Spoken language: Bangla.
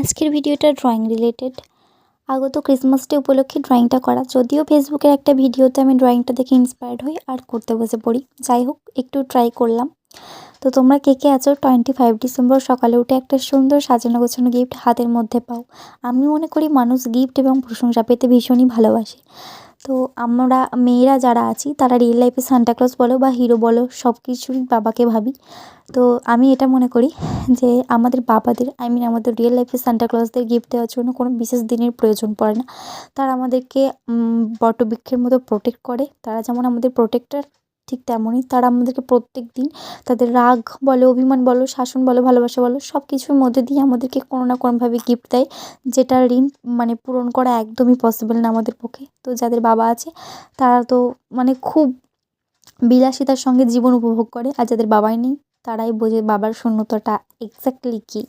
আজকের ভিডিওটা ড্রয়িং রিলেটেড আগত ক্রিসমাস ডে উপলক্ষে ড্রয়িংটা করা। যদিও ফেসবুকের একটা ভিডিওতে আমি ড্রয়িংটা দেখে ইন্সপায়ার্ড হই, আর করতে বসে পড়ি। যাই হোক, একটু ট্রাই করলাম। তো তোমরা কে কে আছো? টোয়েন্টি ফাইভ ডিসেম্বর সকালে উঠে একটা সুন্দর সাজানো গোছানো গিফট হাতের মধ্যে পাও। আমি মনে করি মানুষ গিফট এবং প্রশংসা পেতে ভীষণই ভালোবাসে। তো আমরা মেয়েরা যারা আছি, তারা রিয়েল লাইফে সান্টাক্লজ বলো বা হিরো বলো, সব কিছুরই বাবাকে ভাবি। তো আমি এটা মনে করি যে আমাদের বাবাদের আই মিন আমাদের রিয়েল লাইফে সান্টাক্লজদের গিফট দেওয়ার জন্য কোনো বিশেষ দিনের প্রয়োজন পড়ে না। তারা আমাদেরকে বটবৃক্ষের মতো প্রোটেক্ট করে। তারা যেমন আমাদের প্রোটেক্টর ঠিক তেমনই তারা আমাদেরকে প্রত্যেক দিন তাদের রাগ বলো, অভিমান বলো, শাসন বলো, ভালোবাসা বলো সব কিছুর মধ্যে দিয়ে আমাদেরকে কোনো না কোনোভাবে গিফট দেয়, যেটা ঋণ মানে পূরণ করা একদমই পসিবল না আমাদের পক্ষে। তো যাদের বাবা আছে, তারা তো মানে খুব বিলাসিতার সঙ্গে জীবন উপভোগ করে, আর যাদের বাবাই নেই, তারাই বোঝে বাবার শূন্যতাটা এক্স্যাক্টলি কী।